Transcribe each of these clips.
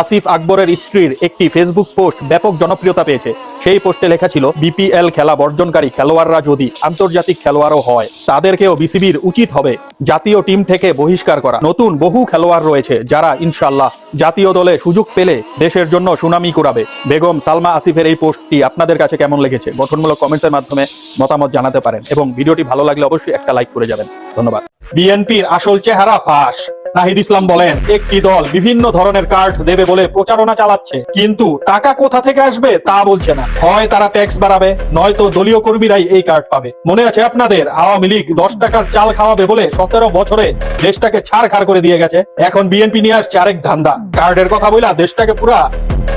আসিফ আকবরের স্ত্রীর একটি ফেসবুক পোস্ট ব্যাপক জনপ্রিয়তা পেয়েছে। সেই পোস্টে লেখা ছিল, বিপিএল খেলা বর্জনকারী খেলোয়াড়রা যদি আন্তর্জাতিক খেলোয়াড়ও হয়, তাদেরকেও বিসিবির উচিত হবে জাতীয় টিম থেকে বহিষ্কার করা। নতুন বহু খেলোয়াড় রয়েছে যারা ইনশাল্লাহ জাতীয় দলে সুযোগ পেলে দেশের জন্য সুনামি কুড়াবে। বেগম, সালমা আসিফের এই পোস্টটি আপনাদের কাছে কেমন লেগেছে? গঠনমূলক কমেন্টসের মাধ্যমে মতামত জানাতে পারেন এবং ভিডিওটি ভালো লাগলে অবশ্যই একটা লাইক করে যাবেন। ধন্যবাদ। বিএনপির আসল চেহারা ফাঁস। নাহিদ ইসলাম বলেন, একটি দল বিভিন্ন ধরনের কার্ড দেবে বলে প্রচারণা চালাচ্ছে, কিন্তু টাকা কোথা থেকে আসবে তা বলছে না। হয় তারা ট্যাক্স বাড়াবে, নয়তো দলীয় কর্মীরাই এই কার্ড পাবে। মনে আছে আপনাদের, আওয়ামী লীগ দশ টাকার চাল খাওয়াবে বলে সতেরো বছরে দেশটাকে ছাড় খাড় করে দিয়ে গেছে, এখন বিএনপি নিয়ে আসছে আরেক ধান্দা। কার্ডের কথা বইলা দেশটাকে পুরা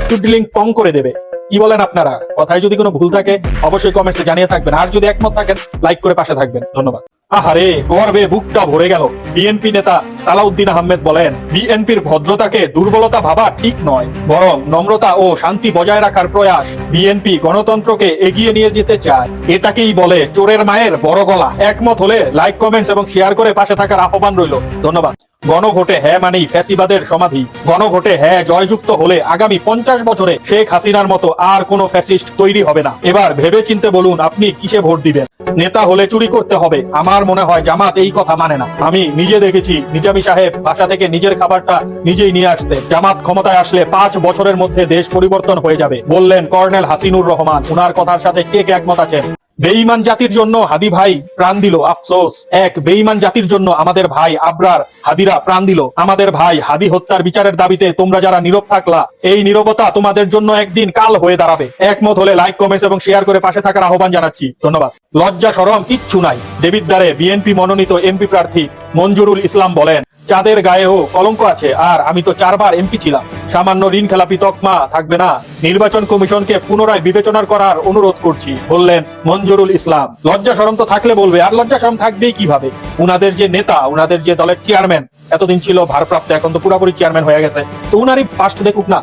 চুডলিং পং করে দেবে। কি বলেন আপনারা? কথায় যদি কোনো ভুল থাকে, অবশ্যই কমেন্টসে জানিয়ে থাকবেন। আর যদি একমত থাকেন, লাইক করে পাশে থাকবেন। ধন্যবাদ। আহারে গর্বে বুকটা ভরে গেল। বিএনপি নেতা সালাউদ্দিন আহমেদ বলেন, বিএনপির ভদ্রতাকে দুর্বলতা ভাবা ঠিক নয়, বরং নম্রতা ও শান্তি বজায় রাখার প্রয়াস বিএনপি গণতন্ত্রকে এগিয়ে নিয়ে যেতে চায়। এটাকেই বলে চোরের মায়ের বড় গলা। একমত হলে লাইক কমেন্টস এবং শেয়ার করে পাশে থাকার আহ্বান রইল। ধন্যবাদ। গণভোটে হ্যাঁ মানেই ফ্যাসিবাদের সমাধি। গণভোটে হ্যাঁ জয়যুক্ত হলে আগামী পঞ্চাশ বছরে শেখ হাসিনার মতো আর কোনো ফ্যাসিস্ট তৈরি হবে না। এবার ভেবে চিনতে বলুন, আপনি কিসে ভোট দিবেন? নেতা হলে চুরি করতে হবে। আমার মনে হয় জামাত এই কথা মানে না। আমি নিজে দেখেছি, নিজামী সাহেব বাসা থেকে নিজের খাবারটা নিজেই নিয়ে আসতে। জামাত ক্ষমতায় আসলে পাঁচ বছরের মধ্যে দেশ পরিবর্তন হয়ে যাবে। বললেন, কর্নেল হাসিনুর রহমান, উনার কথার সাথে কে কে একমত আছেন? বেঈমান জাতির জন্য হাদি ভাই প্রাণ দিল, আফসোস। এক, বেঈমান জাতির জন্য আমাদের ভাই আবরার হাদিরা প্রাণ দিল। আমাদের ভাই হাদি হত্যার বিচারের দাবিতে তোমরা যারা নীরব থাকলা, এই নীরবতা তোমাদের জন্য একদিন কাল হয়ে দাঁড়াবে। একমত হলে লাইক কমেন্টস এবং শেয়ার করে পাশে থাকার আহ্বান জানাচ্ছি। ধন্যবাদ। লজ্জা সরম কিচ্ছু নাই। দেবিদ্বারে বিএনপি মনোনীত এমপি প্রার্থী মঞ্জুরুল ইসলাম বলেন চাঁদের গায়েও কলঙ্ক আছে, আর আমি তো চারবার এমপি ছিলাম। সামান্য ঋণ খেলাপি তকমা থাকবে না। নির্বাচন কমিশনকে পুনরায় বিবেচনার করার অনুরোধ করছি, বললেন মঞ্জুরুল ইসলাম। লজ্জা সরম তো থাকলে বলবে, আর লজ্জা সরম থাকবেই কীভাবে? উনাদের যে নেতা, উনাদের যে দলের চেয়ারম্যান এতদিন ছিল ভারপ্রাপ্ত, এখন তো পুরোপুরি চেয়ারম্যান হয়ে গেছে। তো উনারই ফার্স্ট দেখুক না।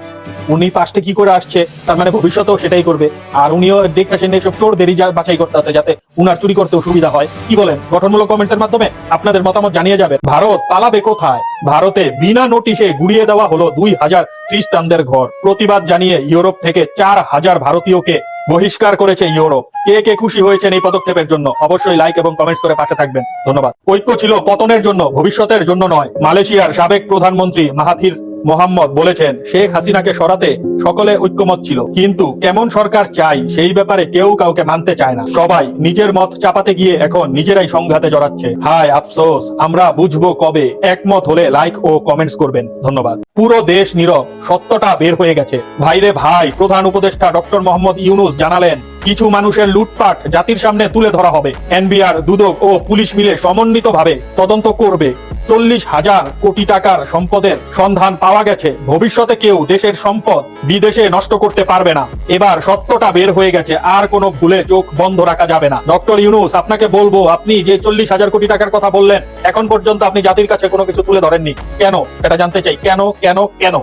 উনি পাস্টে কি করে আসছে, তার মানে ভবিষ্যতেও সেটাই করবে। আর উনিও দেখে আসেন এইসব চোরদেরই বাছাই করতে আছে যাতে উনার চুরি করতেও সুবিধা হয়। কি বলেন? গঠনমূলক কমেন্টের মাধ্যমে আপনাদের মতামত জানিয়ে যাবেন। ভারত পালাবে কোথায়? ভারতে বিনা নোটিশে গুড়িয়ে দেওয়া হলো দুই হাজার খ্রিস্টানদের ঘর। প্রতিবাদ জানিয়ে ইউরোপ থেকে চার হাজার ভারতীয়কে বহিষ্কার করেছে ইউরোপ। কে কে খুশি হয়েছেন এই পদক্ষেপের জন্য? অবশ্যই লাইক এবং কমেন্টস করে পাশে থাকবেন। ধন্যবাদ। ঐক্য ছিল পতনের জন্য, ভবিষ্যতের জন্য নয়। মালয়েশিয়ার সাবেক প্রধানমন্ত্রী মাহাথির মোহাম্মদ বলেছেন, শেখ হাসিনাকে সরাতে সকলে ঐক্যমত ছিল। কিন্তু কেমন সরকার চাই, সেই ব্যাপারে কেউ কাউকে মানতে চায় না। সবাই নিজের মত চাপাতে গিয়ে এখন নিজেরাই সংঘাতে জড়াচ্ছে। হায় আফসোস, আমরা বুঝব কবে। একমত হলে লাইক ও কমেন্টস করবেন। ধন্যবাদ। পুরো দেশ নীরব, সত্যটা বের হয়ে গেছে। ভাইরে ভাই, প্রধান উপদেষ্টা ডক্টর মোহাম্মদ ইউনুস জানালেন, কিছু মানুষের লুটপাট জাতির সামনে তুলে ধরা হবে। এনবিআর, দুদক ও পুলিশ মিলে সমন্বিতভাবে তদন্ত করবে। চল্লিশ হাজার কোটি টাকার সম্পদের সন্ধান পাওয়া গেছে। ভবিষ্যতে কেউ দেশের সম্পদ বিদেশে নষ্ট করতে পারবে না। এবার সত্যটা বের হয়ে গেছে, আর কোনো ভুলে চোখ বন্ধ রাখা যাবে না। ডক্টর ইউনুস, আপনাকে বলব, আপনি যে চল্লিশ হাজার কোটি টাকার কথা বললেন, এখন পর্যন্ত আপনি জাতির কাছে কোনো কিছু তুলে ধরেননি। কেন? সেটা জানতে চাই। কেন? কেন? কেন?